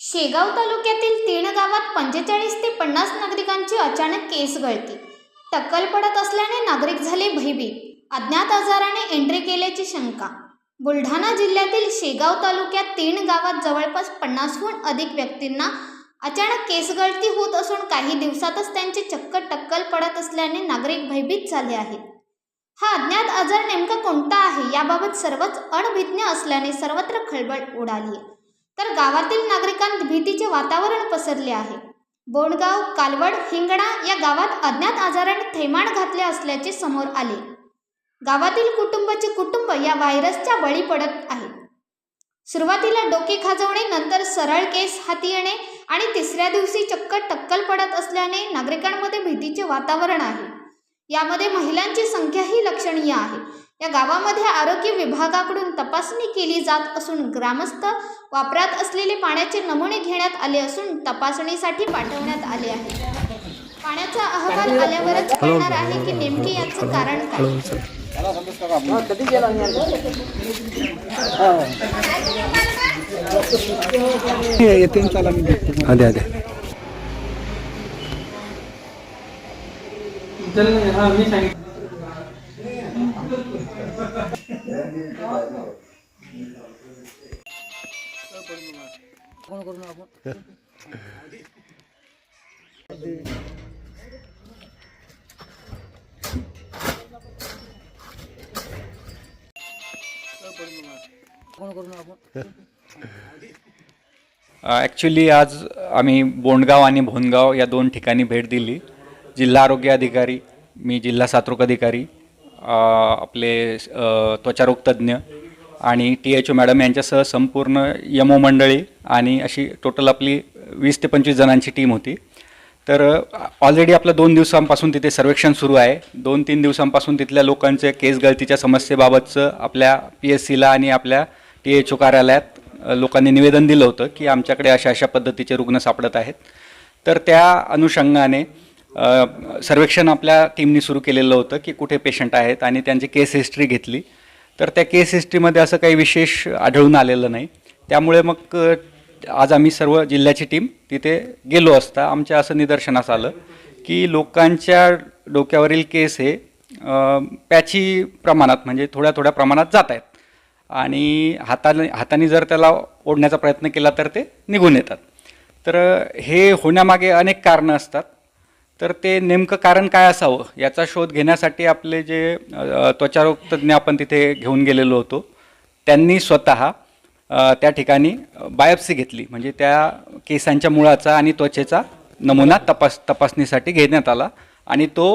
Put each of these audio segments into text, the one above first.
शेगाव तालुक्यातील तीन गावात पंचेचाळीस ते पन्नास नागरिकांची अचानक केस गळती. टक्कल पडत असल्याने नागरिक झाले भयभीत. अज्ञात आजाराने एंट्री केल्याची शंका. बुलढाणा जिल्ह्यातील शेगाव तालुक्यात तीन गावात जवळपास पन्नासहून अधिक व्यक्तींना अचानक केस गळती होत असून काही दिवसातच त्यांचे चक्क टक्कल पडत असल्याने नागरिक भयभीत झाले आहेत. हा अज्ञात आजार नेमका कोणता आहे याबाबत सर्वच अणभिज्ञ असल्याने सर्वत्र खळबळ उडाली आहे तर गावातील नागरिकांत भीतीचे वातावरण पसरले आहे. बोंडगाव कालवड हिंगणा या गावात अज्ञात आजाराने थैमान घातले असल्याचे समोर आले. गावातील कुटुंबाचे कुटुंब या व्हायरसच्या बळी पडत आहे. सुरुवातीला डोके खाजवणे नंतर सरळ केस हाती येणे आणि तिसऱ्या दिवशी चक्क टक्कल पडत असल्याने नागरिकांमध्ये भीतीचे वातावरण आहे. यामध्ये महिलांची संख्याही लक्षणीय आहे. या गावामध्ये आरोग्य विभागाकडून तपासणी केली जात असून ग्रामस्थ वापरात असलेले पाण्याचे नमुने घेण्यात आले असून तपासणीसाठी पाठवण्यात आले आहे. पाण्याचा अहवाल आल्यावरच कळणार आहे की नेमके याचं कारण काय. येते ना ॲक्च्युली आज आम्ही बोंडगाव आणि भोनगाव या दोन ठिकाणी भेट दिली. जिल्हा आरोग्य अधिकारी मी जिल्हा साथरोग अधिकारी. आपले त्वचारोग तज्ज्ञ आणि टी एच ओ मॅडम यांच्यासह संपूर्ण यमो मंडळी आणि अशी टोटल आपली वीस ते पंचवीस जणांची टीम होती. तर ऑलरेडी आपलं दोन दिवसांपासून तिथे सर्वेक्षण सुरू आहे. दोन तीन दिवसांपासून तिथल्या लोकांचे केस गळतीच्या समस्येबाबतचं आपल्या पी एस सीला आणि आपल्या टी एच ओ कार्यालयात लोकांनी निवेदन दिलं होतं की आमच्याकडे अशा अशा पद्धतीचे रुग्ण सापडत आहेत. तर त्या अनुषंगाने सर्वेक्षण आपल्या टीमनी सुरू केलेलं होतं की कुठे पेशंट आहेत आणि त्यांची केस हिस्ट्री घेतली. तर त्या केस हिस्ट्रीमध्ये असं काही विशेष आढळून आलेलं नाही. त्यामुळे मग आज आम्ही सर्व जिल्ह्याची टीम तिथे गेलो असता आमच्या असं निदर्शनास आलं की लोकांच्या डोक्यावरील केस हे पॅची प्रमाणात म्हणजे थोड्या थोड्या प्रमाणात जात आहेत. आणि हाताने हाताने जर त्याला ओढण्याचा प्रयत्न केला तर ते निघून येतात. तर हे होण्यामागे अनेक कारणं असतात. तर ते नेमकं कारण काय असावं? याचा शोध घेण्यासाठी आपले जे त्वचारोग तज्ज्ञ आपण तिथे घेऊन गेलेलो होतो. त्यांनी स्वतः त्या ठिकाणी बायोप्सी घेतली. म्हणजे त्या केसांच्या मुळाचा आणि त्वचेचा नमुना तपास तपासणीसाठी घेण्यात आला. आणि तो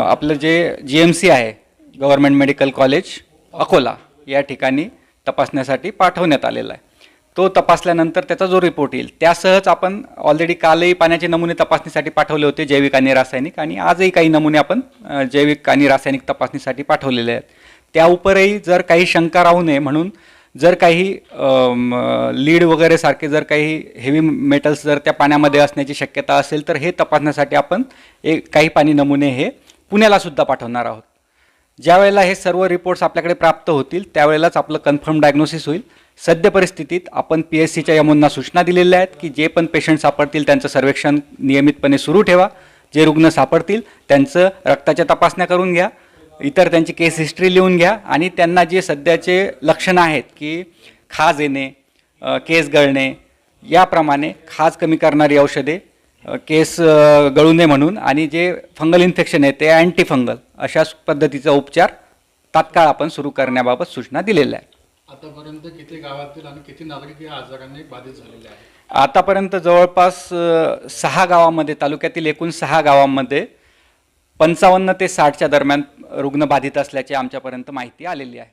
आपलं जे जी एम सी आहे गव्हर्मेंट मेडिकल कॉलेज अकोला या ठिकाणी तपासण्यासाठी पाठवण्यात आलेला आहे. तो तपासल्यानंतर त्याचा जो रिपोर्ट येईल त्यासहच आपण ऑलरेडी कालही पाण्याचे नमुने तपासणीसाठी पाठवले होते जैविक आणि रासायनिक आणि आजही काही नमुने आपण जैविक आणि रासायनिक तपासणीसाठी पाठवलेले आहेत. त्या उपरही जर काही शंका राहू नये म्हणून जर काही लीड वगैरे सारखे जर काही हेवी मेटल्स जर त्या पाण्यामध्ये असण्याची शक्यता असेल तर हे तपासण्यासाठी आपण एक काही पाणी नमुने हे पुण्यालासुद्धा पाठवणार आहोत. ज्यावेळेला हे सर्व रिपोर्ट्स आपल्याकडे प्राप्त होतील त्यावेळेलाच आपलं कन्फर्म डायग्नोसिस होईल. सद्य परिस्थितीत आपण पी एस सीच्या यमुना सूचना दिलेल्या आहेत की जे पण पेशंट सापडतील त्यांचं सर्वेक्षण नियमितपणे सुरू ठेवा. जे रुग्ण सापडतील त्यांचं रक्ताच्या तपासण्या करून घ्या. इतर त्यांची केस हिस्ट्री लिहून घ्या आणि त्यांना जे सध्याचे लक्षणं आहेत की खाज येणे केस गळणे याप्रमाणे खाज कमी करणारी औषधे केस गळू नये म्हणून आणि जे फंगल इन्फेक्शन आहे ते अँटी फंगल अशा पद्धतीचा उपचार तात्काळ आपण सुरू करण्याबाबत सूचना दिलेल्या आहेत. आतापर्यंत किती गावातील आणि किती नागरिक या आजाराने बाधित झालेले आहेत? आतापर्यंत जवळपास सहा गावामध्ये तालुक्यातील एकूण सहा गावांमध्ये पंचावन्न ते साठच्या दरम्यान रुग्ण बाधित असल्याची आमच्यापर्यंत माहिती आलेली आहे.